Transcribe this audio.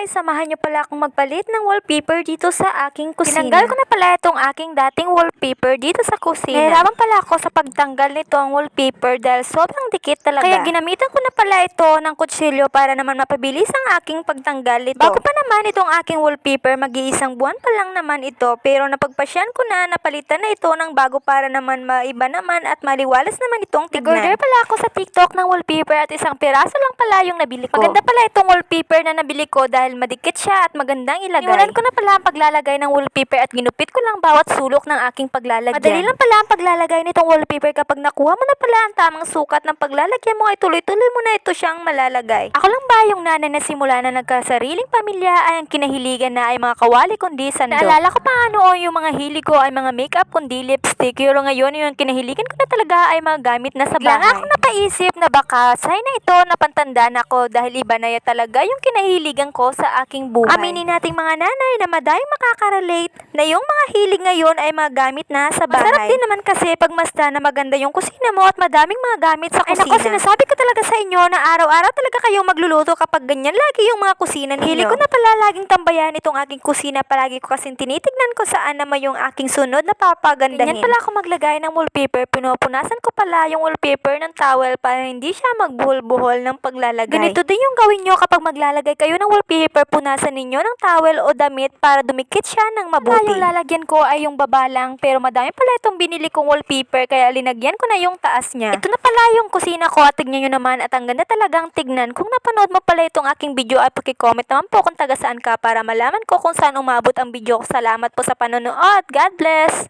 guys, samahan niyo pala akong magpalit ng wallpaper dito sa aking kusina. Tinanggal ko na pala itong aking dating wallpaper dito sa kusina. Nahirapan pala ako sa pagtanggal nitong wallpaper dahil sobrang dikit talaga. Kaya ginamitan ko na pala ito ng kutsilyo para naman mapabilis ang aking pagtanggal nito. Bago pa naman itong aking wallpaper, mag-iisang buwan pa lang naman ito. Pero napagpasyan ko na, napalitan na ito ng bago para naman maiba naman at maliwalas naman itong tignan. Nag-order pala ako sa TikTok ng wallpaper at isang piraso lang pala yung nabili ko. Maganda pala itong wallpaper na nabili ko dahil madikit siya at magandang ilagay. Iwanan ko na pala ang paglalagay ng wallpaper at ginupit ko lang bawat sulok ng aking paglalagyan. Madali lang pala ang paglalagay nitong wallpaper kapag nakuha mo na pala ang tamang sukat ng paglalagyan mo ay tuloy-tuloy mo na ito siyang malalagay. Ako lang ba yung nanay na simula na nagkasariling pamilya ay ang kinahiligan na ay mga kawali kundi sando. Naalala ko pa nga noon yung mga hilig ko ay mga makeup kundi lipstick. Pero ngayon yung kinahiligan ko na talaga ay mga gamit na sa bahay. Bigla nga ako napaisip na baka sign na ito na pantandaan ako dahil iba na talaga yung kinahiligan ko sa aking buhay. Aminin nating mga nanay na madayong makaka-relate na yung mga hilig ngayon ay mga gamit na sa bahay. Masarap din naman kasi pagmasta na maganda yung kusina mo at madaming mga gamit sa kusina. Ay nako, sinasabi ko talaga sa inyo na araw-araw talaga kayong magluluto kapag ganyan lagi yung mga kusina ninyo. Hilig ko na pala laging tambayan itong aking kusina. Palagi ko kasing tinitignan ko saan naman yung aking sunod na papagandahin. Ganyan pala ako maglagay ng wallpaper. Pinupunasan ko pala yung wallpaper ng towel para hindi siya magbuhol-buhol ng paglalagay. Ganito din yung gawin nyo kapag maglalagay kayo ng wallpaper. Punasan ninyo ng towel o damit para dumikit siya ng mabuti. yung lalagyan ko ay yung baba lang pero madami pala itong binili kong wallpaper kaya linagyan ko na yung taas niya. Ito na pala yung kusina ko at tignan nyo naman at ang ganda talagang tignan. Kung napanood mo pala itong aking video ay pakicomment naman po kung taga saan ka para malaman ko kung saan umabot ang video ko. Salamat po sa panonood. God bless!